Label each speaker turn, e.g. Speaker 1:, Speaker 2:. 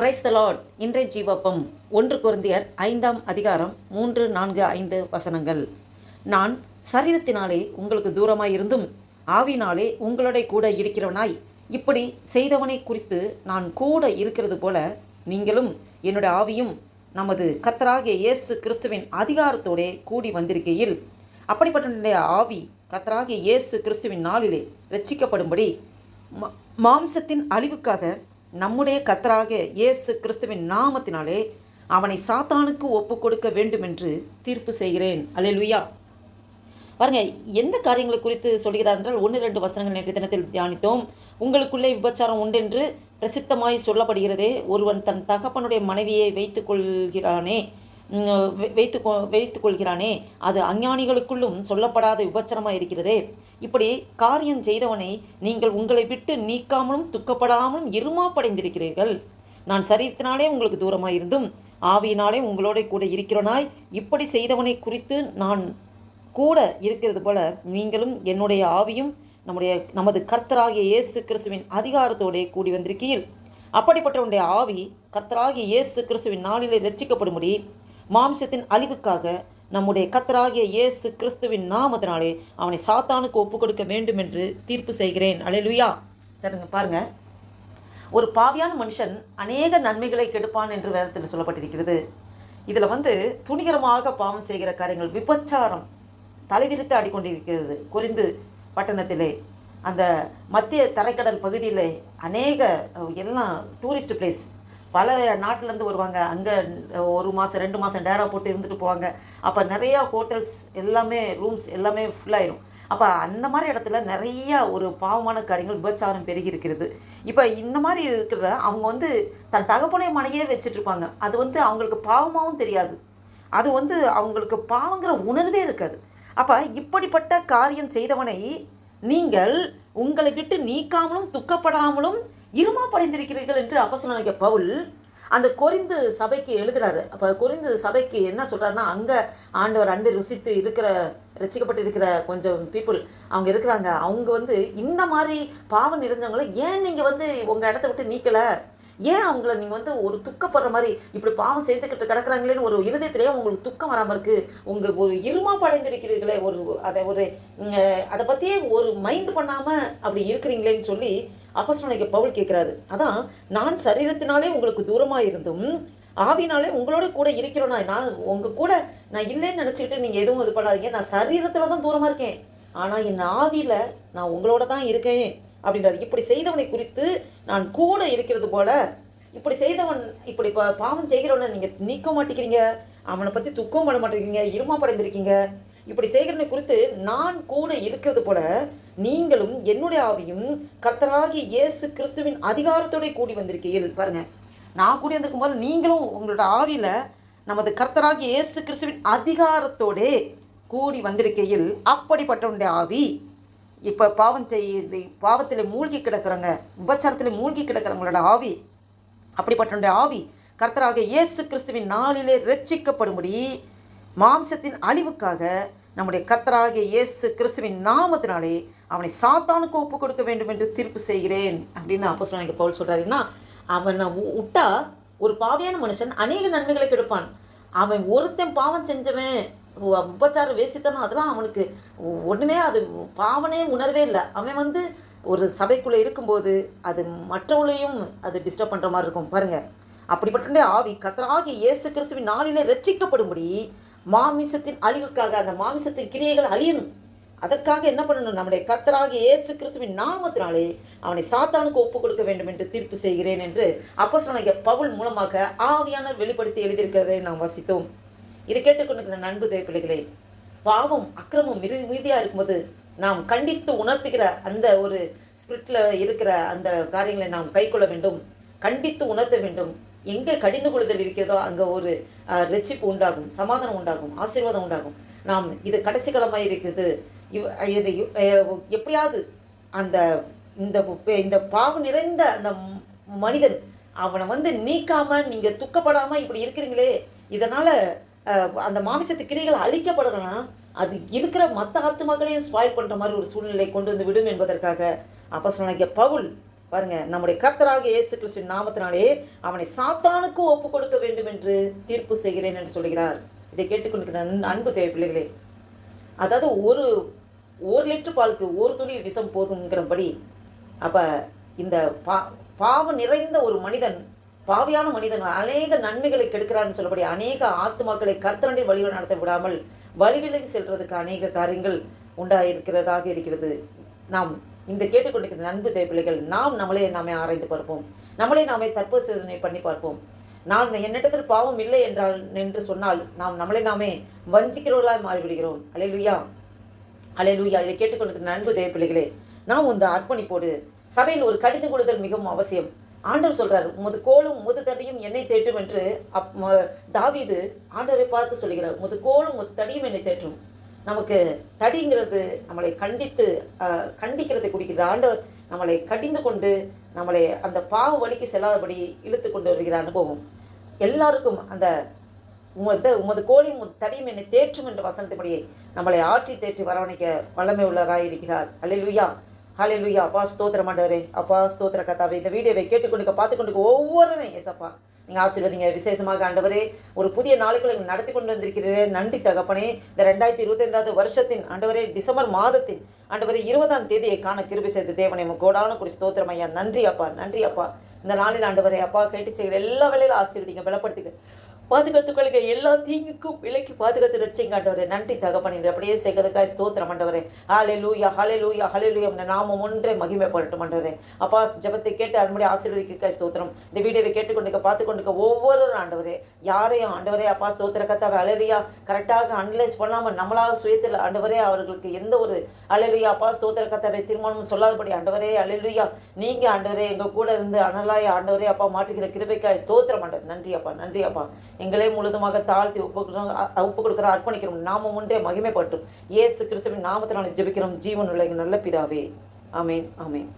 Speaker 1: Price இன்றைய ஜீவப்பம் ஒன்று குருந்தியர் ஐந்தாம் அதிகாரம் மூன்று நான்கு ஐந்து வசனங்கள். நான் சரீரத்தினாலே உங்களுக்கு தூரமாய் இருந்தும் ஆவினாலே உங்களோட கூட இருக்கிறவனாய். இப்படி செய்தவனை குறித்து நான் கூட இருக்கிறது போல நீங்களும் என்னுடைய ஆவியும் நமது கத்தராகிய இயேசு கிறிஸ்துவின் அதிகாரத்தோடே கூடி வந்திருக்கையில். அப்படிப்பட்ட ஆவி கத்தராகிய இயேசு கிறிஸ்துவின் நாளிலே ரட்சிக்கப்படும்படி மாம்சத்தின் அழிவுக்காக நம்முடைய கத்தராக இயேசு கிறிஸ்துவின் நாமத்தினாலே அவனை சாத்தானுக்கு ஒப்பு கொடுக்க வேண்டும் என்று தீர்ப்பு செய்கிறேன். அல்லேலூயா. பாருங்க எந்த காரியங்களை குறித்து சொல்கிறார் என்றால் ஒன்று ரெண்டு வசனங்கள் நேற்று தினத்தில் தியானித்தோம். உங்களுக்குள்ளே விபச்சாரம் உண்டென்று பிரசித்தமாய் சொல்லப்படுகிறதே ஒருவன் தன் தகப்பனுடைய மனைவியை வைத்துக் கொள்கிறானே வைத்து வைத்து கொள்கிறானே அது அஞ்ஞானிகளுக்குள்ளும் சொல்லப்படாத விபச்சனமாக இருக்கிறதே இப்படி காரியம் செய்தவனை நீங்கள் உங்களை விட்டு நீக்காமலும் துக்கப்படாமலும் இருமாப்படைந்திருக்கிறீர்கள். நான் சரீரத்தினாலே உங்களுக்கு தூரமாக இருந்தும் ஆவியினாலே உங்களோட கூட இருக்கிறனாய். இப்படி செய்தவனை குறித்து நான் கூட இருக்கிறது போல நீங்களும் என்னுடைய ஆவியும் நம்முடைய நமது கர்த்தராகிய இயேசு கிறிஸ்துவின் அதிகாரத்தோடே கூடி வந்திருக்கையில் அப்படிப்பட்டவனுடைய ஆவி கர்த்தராகிய இயேசு கிறிஸ்துவின் நாளிலே ரட்சிக்கப்படும்படி மாம்சத்தின் அழிவுக்காக நம்முடைய கத்தராகிய இயேசு கிறிஸ்துவின் நாமத்தினாலே அவனை சாத்தானுக்கு ஒப்பு கொடுக்க வேண்டும் என்று தீர்ப்பு செய்கிறேன். அலையலுயா சரிங்க பாருங்க. ஒரு பாவியான மனுஷன் அநேக நன்மைகளை கெடுப்பான் என்று வேதத்தில் சொல்லப்பட்டிருக்கிறது. இதில் வந்து துணிகரமாக பாவம் செய்கிற காரியங்கள் விபச்சாரம் தலைவிரித்து ஆடிக்கொண்டிருக்கிறது. குறிந்து பட்டணத்திலே அந்த மத்திய தரைக்கடல் பகுதியில் அநேக எல்லாம் டூரிஸ்ட் பிளேஸ் பல நாட்டிலேருந்து வருவாங்க. அங்கே ஒரு மாதம் ரெண்டு மாதம் டேரா போட்டு இருந்துட்டு போவாங்க. அப்போ நிறையா ஹோட்டல்ஸ் எல்லாமே ரூம்ஸ் எல்லாமே ஃபுல்லாயிரும் அப்போ அந்த மாதிரி இடத்துல நிறையா ஒரு பாவமான காரியங்கள் விபச்சாரம் பெருகி இருக்கிறது. இப்போ இந்த மாதிரி இருக்கிற அவங்க வந்து தன் தகப்பனை மனையே வச்சுட்ருப்பாங்க அது வந்து அவங்களுக்கு பாவமாகவும் தெரியாது. அது வந்து அவங்களுக்கு பாவங்கிற உணர்வே இருக்காது. அப்போ இப்படிப்பட்ட காரியம் செய்தவனை நீங்கள் உங்களை விட்டு நீக்காமலும் துக்கப்படாமலும் இருமாப்படைந்திருக்கிறீர்கள் என்று அப்போஸ்தலனாகிய பவுல் அந்த கொரிந்து சபைக்கு எழுதுறாரு. அப்போ கொரிந்து சபைக்கு என்ன சொல்கிறாருன்னா அங்கே ஆண்டவர் அன்பை ருசித்து இருக்கிற ரசிக்கப்பட்டு இருக்கிற கொஞ்சம் பீப்புள் அவங்க இருக்கிறாங்க. அவங்க வந்து இந்த மாதிரி பாவம் நிறைஞ்சவங்கள ஏன் நீங்கள் வந்து உங்கள் இடத்த விட்டு நீக்கலை? ஏன் அவங்கள நீங்கள் வந்து ஒரு துக்கப்படுற மாதிரி இப்படி பாவம் செய்துக்கிட்டு கிடக்குறாங்களேன்னு ஒரு இருதயத்திலேயே உங்களுக்கு துக்கம் வராமல் இருக்குது உங்கள் ஒரு இருமாப்படைந்திருக்கிறீர்களே ஒரு அதை ஒரு அதை பற்றியே ஒரு மைண்ட் பண்ணாமல் அப்படி இருக்கிறீங்களேன்னு சொல்லி அப்போஸ்தலனாகிய பவுல் கேட்குறாரு அதான் நான் சரீரத்தினாலே உங்களுக்கு தூரமாக இருந்தும் ஆவினாலே உங்களோட கூட இருக்கிறோனா நான் உங்கள் கூட நான் இல்லைன்னு நினச்சிக்கிட்டு நீங்கள் எதுவும் இது பண்ணாதீங்க. நான் சரீரத்தில் தான் தூரமாக இருக்கேன். ஆனால் என் ஆவியில் நான் உங்களோட தான் இருக்கேன் அப்படின்றார். இப்படி செய்தவனை குறித்து நான் கூட இருக்கிறது போல இப்படி செய்தவன் இப்படி பா பாவம் செய்கிறவனை நீங்கள் நீக்க மாட்டேங்கிறீங்க. அவனை பற்றி துக்கம் பண்ண மாட்டேங்கிறீங்க. இருமா படைந்திருக்கீங்க இப்படி செய்கிறவனை குறித்து நான் கூட இருக்கிறது போல நீங்களும் என்னுடைய ஆவியும் கர்த்தராகிய இயேசு கிறிஸ்துவின் அதிகாரத்தோட கூடி வந்திருக்கீர்கள் பாருங்க நான் கூடி வந்திருக்கும் போது நீங்களும் உங்களோட ஆவியில் நமது கர்த்தராகிய இயேசு கிறிஸ்துவின் அதிகாரத்தோடே கூடி வந்திருக்கையில் அப்படிப்பட்டவனுடைய ஆவி. இப்போ பாவம் செய்து பாவத்தில் மூழ்கி கிடக்குறங்க உபச்சாரத்தில் மூழ்கி கிடக்கிறவங்களோட ஆவி. அப்படிப்பட்டவனுடைய ஆவி கர்த்தராக இயேசு கிறிஸ்துவின் நாளிலே ரட்சிக்கப்படும்படி மாம்சத்தின் அழிவுக்காக நம்முடைய கத்தராகிய இயேசு கிறிஸ்துவின் நாமத்தினாலே அவனை சாத்தானுக்கு ஒப்பு கொடுக்க வேண்டும் என்று தீர்ப்பு செய்கிறேன் அப்படின்னு அப்போ சொன்னாங்க பவுல் சொல்கிறாருன்னா அவனை விட்டா ஒரு பாவியான மனுஷன் அநேக நன்மைகளை கெடுப்பான். அவன் ஒருத்தன் பாவம் செஞ்சவன் உபச்சாரம் வேசித்தனம் அதெல்லாம் அவனுக்கு ஒன்றுமே அது பாவனே உணர்வே இல்லை. அவன் வந்து ஒரு சபைக்குள்ளே இருக்கும்போது அது மற்றவங்களையும் அது டிஸ்டர்ப் பண்ணுற மாதிரி இருக்கும். பாருங்கள் அப்படிப்பட்ட ஆவி கத்தராகி இயேசு கிறிஸ்துவின் நாளிலே ரட்சிக்கப்படும்படி மாமிசத்தின் அழிவுக்காக அந்த மாமிசத்தின் கிரியைகள் அழியணும். அதற்காக என்ன பண்ணணும்? நம்முடைய கத்தராக இயேசு கிறிஸ்துவின் நாமத்தினாலே அவனை சாத்தானுக்கு ஒப்பு கொடுக்க வேண்டும் என்று தீர்ப்பு செய்கிறேன் என்று அப்போஸ்தலனாகிய பவுல் மூலமாக ஆவியானர் வெளிப்படுத்தி எழுதியிருக்கிறதை நாம் வாசித்தோம். இதை கேட்டுக்கொண்டிருக்கிற நண்பு தேவ பாவம் அக்கிரமம் மிரு மீதியாக இருக்கும்போது நாம் கண்டித்து உணர்த்துகிற அந்த ஒரு ஸ்பிரிட்டில் இருக்கிற அந்த காரியங்களை நாம் கைக்கொள்ள வேண்டும். கண்டித்து உணர்த்த வேண்டும். எங்கே கடிந்து கொள்ளுதல் இருக்கிறதோ அங்கே ஒரு ரட்சிப்பு உண்டாகும் சமாதானம் உண்டாகும் ஆசீர்வாதம் உண்டாகும். நாம் இது கடைசி காலமாக இருக்குது. இவ் இது எப்படியாவது அந்த இந்த இந்த பாவம் நிறைந்த அந்த மனிதன் அவனை வந்து நீக்காமல் நீங்கள் துக்கப்படாமல் இப்படி இருக்கிறீங்களே இதனால் அந்த மாமிசத்து கிரிகள் அழிக்கப்படலைன்னா அது இருக்கிற மற்ற ஆத்துமாக்களையும் ஸ்பாயில் பண்ணுற மாதிரி ஒரு சூழ்நிலை கொண்டு வந்து விடும் என்பதற்காக அப்போ சொன்னாங்க பவுல் பாருங்க நம்முடைய கர்த்தராக இயேசு கிறிஸ்துவின் நாமத்தினாலே அவனை சாத்தானுக்கு ஒப்பு கொடுக்க வேண்டும் என்று தீர்ப்பு செய்கிறேன் என்று சொல்கிறார். இதை கேட்டுக்கொண்டிருக்கிற அன்பு தேவை பிள்ளைகளே அதாவது ஒரு ஒரு லிட்டர் பாலுக்கு ஒரு துளி விஷம் போதுங்கிறபடி அப்போ இந்த பா பாவம் நிறைந்த ஒரு மனிதன் பாவியான மனிதன் அநேக நன்மைகளை கெடுக்கிறான்னு சொல்லப்படி அநேக ஆத்துமாக்களை கர்த்தரண்டில் வழி நடத்த விடாமல் வழிவிலகி செல்றதுக்கு அநேக காரியங்கள் உண்டாயிருக்கிறதாக இருக்கிறது. நாம் இந்த கேட்டுக்கொண்டிருக்கிற நண்பு தேவைகள் நாம் நம்மளே நாமே ஆராய்ந்து பார்ப்போம். நம்மளே நாமே தற்போசோதனை பண்ணி பார்ப்போம். நான் என்னிடத்தில் பாவம் இல்லை என்றால் என்று சொன்னால் நாம் நம்மளை நாமே வஞ்சிக்கிறவர்களாய் மாறிவிடுகிறோம். அலையலுயா அலையலுயா இதை கேட்டுக்கொண்டிருக்கிற நண்பு தேவ பிள்ளைகளே நாம் இந்த அர்ப்பணிப்போடு சபையில் ஒரு கடிந்து கொடுதல் மிகவும் அவசியம். ஆண்டவர் சொல்கிறார் முது கோலும் முது தடியும் என்னை தேற்றும் என்று அப் ம- தாவீது ஆண்டவரை பார்த்து சொல்கிறார் முது கோலும் முது தடியும் என்னை தேற்றும். நமக்கு தடிங்கிறது நம்மளை கண்டித்து கண்டிக்கிறதை குடிக்கிறது ஆண்டவர் நம்மளை கடிந்து கொண்டு நம்மளை அந்த பாவ வழிக்கு செல்லாதபடி இழுத்து கொண்டு வருகிற அனுபவம். எல்லாருக்கும் அந்த உமது உமது கோழி உமது தடியும் என்னை தேற்றும் என்ற வசனத்தின்படியே நம்மளை ஆற்றி தேற்றி வரவணைக்க வல்லமை உள்ளவராக இருக்கிறார். அல்லேலூயா ஹalleluya. அப்பா ஸ்தோத்திரம் ஆண்டவரே. அப்பா ஸ்தோத்திர கதாவை இந்த வீடியோவை கேட்டுக்கொண்டு பார்த்துக்கொண்டு ஒவ்வொரு ஏசப்பா. நீங்கள் ஆசீர்வதிங்க. விசேஷமாக ஆண்டவரே ஒரு புதிய நாளைக்குள் எங்களை நடத்தி கொண்டு வந்திருக்கிறீரே. நன்றி தகப்பனே. இந்த ரெண்டாயிரத்தி இருபத்தைந்தாவது வருஷத்தின் ஆண்டவரே டிசம்பர் மாதத்தின் ஆண்டவரே இருபதாம் தேதியை காண கிருபி செய்த தேவனை கோடான குறி ஸ்தோத்திரம் ஐயா. நன்றி அப்பா நன்றி அப்பா. இந்த நாளில் ஆண்டவரே அப்பா கேட்டு செய்கிற எல்லா வேலையிலும் ஆசீர்வதிங்க பலப்படுத்துங்க. பாதுகாத்துக்கொள்ளுங்க எல்லா தீங்குக்கும் விலைக்கு பாதுகாத்து ரசிங்க ஆண்டவரே. நன்றி தகப்பனின் அப்படியே செய்கிறதுக்காய் ஸ்தோத்திரம் ஆண்டவரே. ஹாலே லூயா ஹாலே லூயா ஹாலே லூயா நாமம் ஒன்றே மகிமைப்படட்டும் ஆண்டவரே. அப்பா ஜெபத்தை கேட்டு அதன்படி ஆசீர்வதிக்காய் ஸ்தோத்திரம். இந்த வீடியோவை கேட்டுக்கொண்டு பார்த்து கொண்டு ஒவ்வொரு ஆண்டவரே யாரையும் ஆண்டவரே அப்பா ஸ்தோத்திர கத்தாவை அழலியா கரெக்டாக அனலைஸ் பண்ணாமல் நம்மளாக சுயத்தில் ஆண்டவரே அவர்களுக்கு எந்த ஒரு அழலியா அப்பா ஸ்தோத்திர கத்தாவை திருமணம் சொல்லாதபடி ஆண்டவரே அழலியா நீங்க ஆண்டவரே எங்க கூட இருந்து அனலாய ஆண்டவரே அப்பா மாட்டுகிற கிருபைக்காய் ஸ்தோத்திரம் ஆண்டவர். நன்றி அப்பா நன்றி அப்பா. எங்களே முழுதுமாக தாழ்த்தி ஒப்பு ஒப்பு கொடுக்குற அர்ப்பணிக்கிறோம். நாம ஒன்றே மகிமைப்பட்டும் இயேசு கிறிஸ்துவின் நாமத்தினால ஜெபிக்கிறோம். ஜீவன் உள்ள எங்கள் நல்ல பிதாவே. ஆமென் ஆமென்.